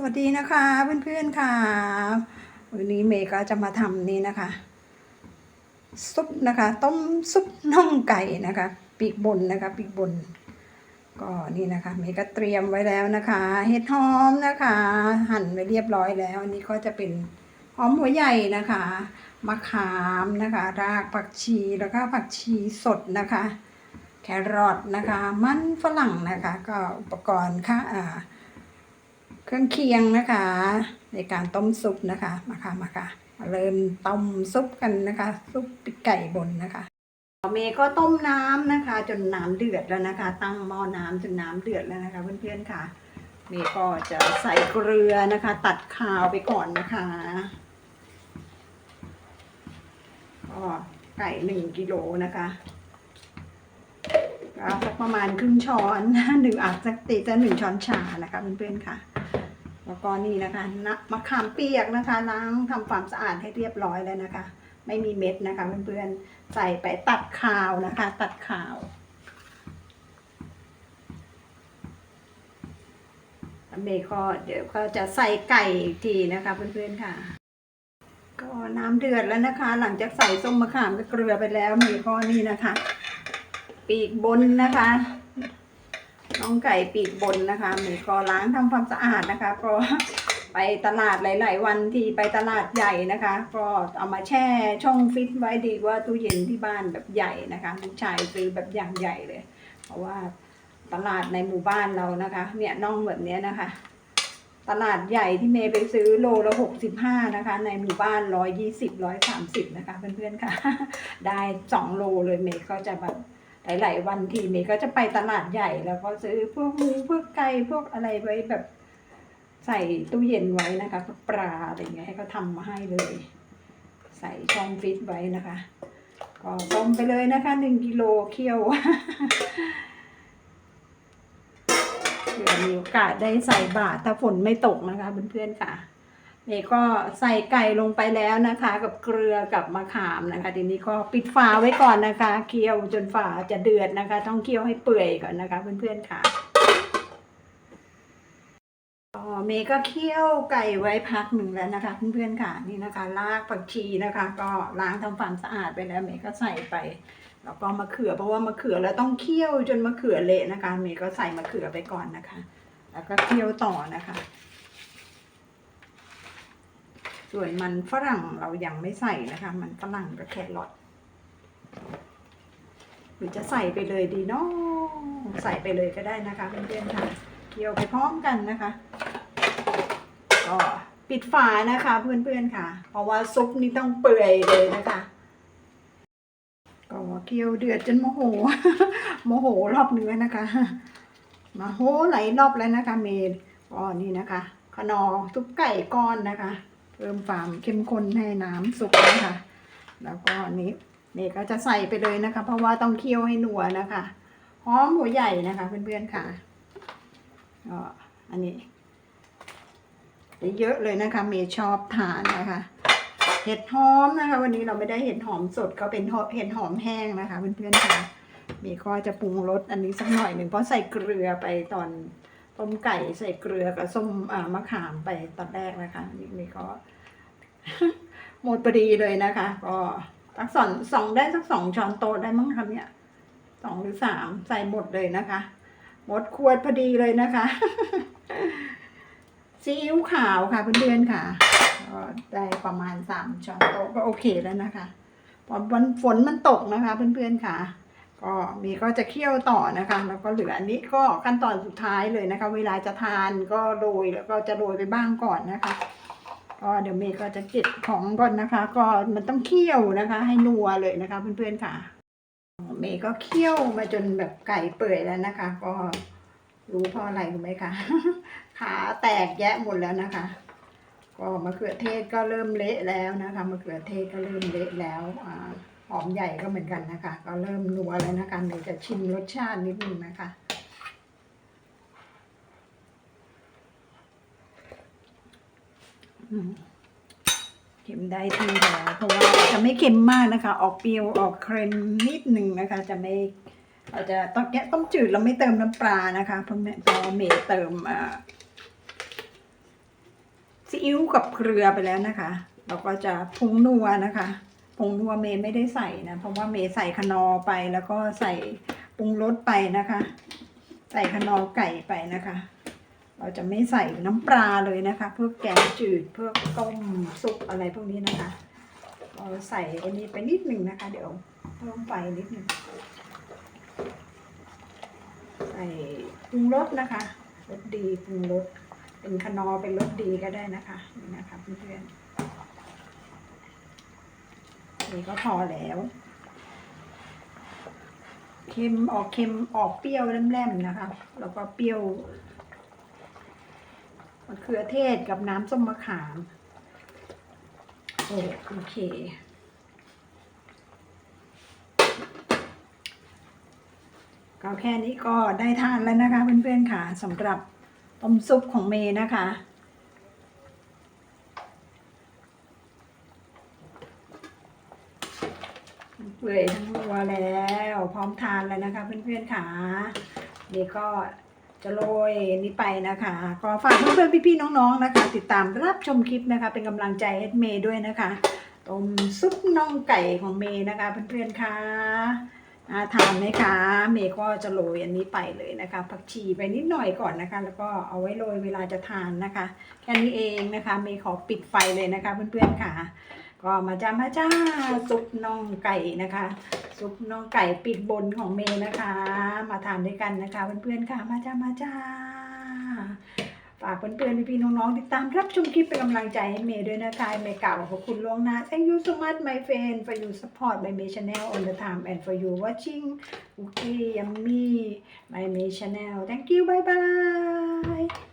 สวัสดีนะคะเพื่อนๆค่ะ วันนี้เมย์ก็จะมาทำนี่นะคะ ซุปนะคะ ต้มซุปน่องไก่นะคะ ปีกบนนะคะปีกบน ก็นี่นะคะเมย์ก็เตรียมไว้แล้วนะคะ เห็ดหอมนะคะ หั่นไว้เรียบร้อยแล้ว อันนี้ก็จะเป็นหอมหัวใหญ่นะคะมะขามนะคะ รากผักชีแล้วก็ผักชีสดนะคะ แครอทนะคะ มันฝรั่งนะคะ ก็อุปกรณ์ค่ะอ่า เครื่องเคียงนะคะ ในการต้มซุปนะคะมาค่ะมาค่ะมาเริ่มต้มซุปกันนะคะ ซุปปีกไก่บนนะคะเมย์ก็ต้มน้ำนะคะ จนน้ำเดือดแล้วนะคะ ตั้งหม้อน้ำจนน้ำเดือดแล้วนะคะเพื่อนๆค่ะ เมย์ก็จะใส่เกลือนะคะ ตัดขาวไปก่อนนะคะก็ไก่หนึ่งกิโลนะคะก็สักประมาณครึ่งช้อนหนึ่งอาจจะติจะหนึ่งช้อนชานะคะเพื่อนๆค่ะ แล้วก็นี่นะคะนะมะขามเปียกนะคะ ล้างทำความสะอาดให้เรียบร้อยแล้วนะคะ ไม่มีเม็ดนะคะเพื่อนๆใส่ไปตัดขาวนะคะ ตัดขาวเมย์ก็เดี๋ยวก็จะใส่ไก่ทีนะคะเพื่อนๆค่ะ ก็น้ำเดือดแล้วนะคะ หลังจากใส่ส้มมะขามกับเกลือไปแล้วเมย์ก็นี่นะคะ ปีกบนนะคะ น้องไก่ปีกบนนะคะหมีก็ล้างทำความสะอาดนะคะ ก็ไปตลาดหลาย ๆ วันที่ไปตลาดใหญ่นะคะ ก็เอามาแช่ช่องฟิตไว้ดีกว่าตู้เย็นที่บ้านแบบใหญ่นะคะลูกชายซื้อแบบอย่างใหญ่เลย เพราะว่าตลาดในหมู่บ้านเรานะคะ เนี่ยน่องแบบเนี้ยนะคะ ตลาดใหญ่ที่เมย์ไปซื้อโลละหกสิบห้านะคะ ในหมู่บ้านร้อยยี่สิบร้อยสามสิบนะคะ เพื่อนๆค่ะ ได้สองโลเลยเมย์ก็จะแบบ หลาย ๆ วันทีเมย์ก็จะไปตลาดใหญ่แล้วก็ซื้อพวกหมูพวกไก่พวกอะไรไว้แบบใส่ตู้เย็นไว้นะคะพวกปลาอะไรอย่างเงี้ยให้เขาทำมาให้เลย ใส่ช่องฟิตไว้นะคะ ก็ต้มไปเลยนะคะหนึ่งกิโลเคี่ยวเผื่อมีโอกาสได้ใส่บาตรถ้าฝนไม่ตกนะคะเพื่อนๆค่ะ เมย์ก็ใส่ไก่ลงไปแล้วนะคะ กับเกลือกับมะขามนะคะ ทีนี้ก็ปิดฝาไว้ก่อนนะคะ เคี่ยวจนฝาจะเดือดนะคะ ต้องเคี่ยวให้เปื่อยก่อนนะคะ เพื่อนๆค่ะก็เมย์ก็เคี่ยวไก่ไว้พักหนึ่งแล้วนะคะเพื่อนๆค่ะนี่นะคะรากผักชีนะคะ ก็ล้างทำความสะอาดไปแล้วเมย์ก็ใส่ไปแล้วก็มะเขือเพราะว่ามะเขือเราต้องเคี่ยวจนมะเขือเละนะคะเมย์ก็ใส่มะเขือไปก่อนนะคะ แล้วก็เคี่ยวต่อนะคะ ส่วนมันฝรั่งเรายังไม่ใส่นะคะ มันฝรั่งกับแครอทหรือจะใส่ไปเลยดีเนาะใส่ไปเลยก็ได้นะคะเพื่อนๆค่ะเคี่ยวไปพร้อมกันนะคะ ก็ปิดฝานะคะเพื่อนๆค่ะ เพราะว่าซุปนี่ต้องเปื่อยเลยนะคะ ก็เคี่ยวเดือดจนโมโห โมโหรอบเนื้อนะคะมาโหไหลรอบแล้วนะคะ เมย์ก็นี่นะคะขนอซุปไก่ก้อนนะคะ เพิ่มความเข้มข้นให้น้ำสุกนะคะแล้วก็นี้เมย์ก็จะใส่ไปเลยนะคะ เพราะว่าต้องเคี่ยวให้หนัวนะคะหอมหัวใหญ่นะคะเพื่อนๆค่ะก็อันนี้เยอะเลยนะคะเมย์ชอบทานนะคะ เห็ดหอมนะคะ วันนี้เราไม่ได้เห็ดหอมสดก็เป็นเห็ดหอมแห้งนะคะเพื่อนๆค่ะเมย์ก็จะปรุงรสอันนี้สักหน่อยหนึ่งเพราะใส่เกลือไปตอน ต้มไก่ใส่เกลือกับส้มมะขามไปตอนแรกนะคะนี่นี่ก็หมดพอดีเลยนะคะ ก็สักสองสองได้สักสองช้อนโต๊ะได้มั้งคะเนี่ยสองหรือสามใส่หมดเลยนะคะ หมดขวดพอดีเลยนะคะซีอิ๊วขาวค่ะเพื่อนๆค่ะก็ได้ประมาณสามช้อนโต๊ะก็โอเคแล้วนะคะพอวันฝนมันตกนะคะเพื่อนๆค่ะ ก็มีก็จะเคี่ยวต่อนะคะ แล้วก็เหลืออันนี้ก็ขั้นตอนสุดท้ายเลยนะคะ เวลาจะทานก็โรยแล้วก็จะโรยไปบ้างก่อนนะคะก็เดี๋ยวเมย์ก็จะเก็บของก่อนนะคะ ก็มันต้องเคี่ยวนะคะ ให้นัวเลยนะคะเพื่อนๆค่ะ เมย์ก็เคี่ยวมาจนแบบไก่เปื่อยแล้วนะคะ ก็รู้เพราะอะไรรู้ไหมคะขาแตกแยะหมดแล้วนะคะ ก็มะเขือเทศก็เริ่มเละแล้วนะคะมะเขือเทศก็เริ่มเละแล้วอ่า หอมใหญ่ก็เหมือนกันนะคะ ก็เริ่มนัวแล้วนะคะเดี๋ยวจะชิมรสชาตินิดนึงนะคะเค็มได้ที่แล้วเพราะว่าจะไม่เค็มมากนะคะ ออกเปรี้ยวออกเค็มนิดนึงนะคะ จะไม่เราจะตองแกะต้มจืดเราไม่เติมน้ำปลานะคะเพราะแม่เพราะเมย์เติมซีอิ๊วกับเกลือไปแล้วนะคะ เราก็จะผงนัวนะคะ ผงนัวเมย์ไม่ได้ใส่นะ เพราะว่าเมย์ใส่คนอไปแล้วก็ใส่ปรุงรสไปนะคะ ใส่คนอไก่ไปนะคะ เราจะไม่ใส่น้ำปลาเลยนะคะ เพื่อแกงจืดเพื่อต้มซุปอะไรพวกนี้นะคะ เราใส่อันนี้ไปนิดหนึ่งนะคะ เดี๋ยวเพิ่มไฟนิดหนึ่งใส่ปรุงรสนะคะรสดีปรุงรสเป็นคนอเป็นรสดีก็ได้นะคะนี่นะคะเพื่อนๆ นี่ก็พอแล้วเค็มออกเค็มออกเปรี้ยวแหลมๆนะคะ แล้วก็เปรี้ยวมะเขือเทศกับน้ำส้มมะขามโอโอเคก็แค่นี้ก็ได้ทานแล้วนะคะเพื่อนๆค่ะสำหรับต้มซุปของเมย์นะคะ เปื่อยทั้งตัวแล้ว พร้อมทานแล้วนะคะเพื่อนๆค่ะนี่ก็จะโรยนี้ไปนะคะก็ฝากเพื่อนๆพี่ๆน้องๆนะคะ ติดตามรับชมคลิปนะคะ เป็นกำลังใจให้เมย์ด้วยนะคะต้มซุปน่องไก่ของเมย์นะคะเพื่อนๆค่ะน่าทานไหมคะ เมย์ก็จะโรยอันนี้ไปเลยนะคะผักชีไปนิดหน่อยก่อนนะคะ แล้วก็เอาไว้โรยเวลาจะทานนะคะ แค่นี้เองนะคะ เมย์ขอปิดไฟเลยนะคะเพื่อนๆค่ะ ก็มาจ้ามาจ้าซุปน่องไก่นะคะ ซุปน่องไก่ปิดบนของเมย์นะคะ มาทานด้วยกันนะคะเพื่อนๆค่ะมาจ้ามาจ้าฝากเพื่อนๆพี่ๆน้องๆติดตามรับชมคลิปเป็นกำลังใจให้เมย์ด้วยนะคะเมย์กล่าวขอบคุณล่วงหน้า thank you so much my friend for you support my May channel on the time and for you watching okay yummy my May channel thank you bye bye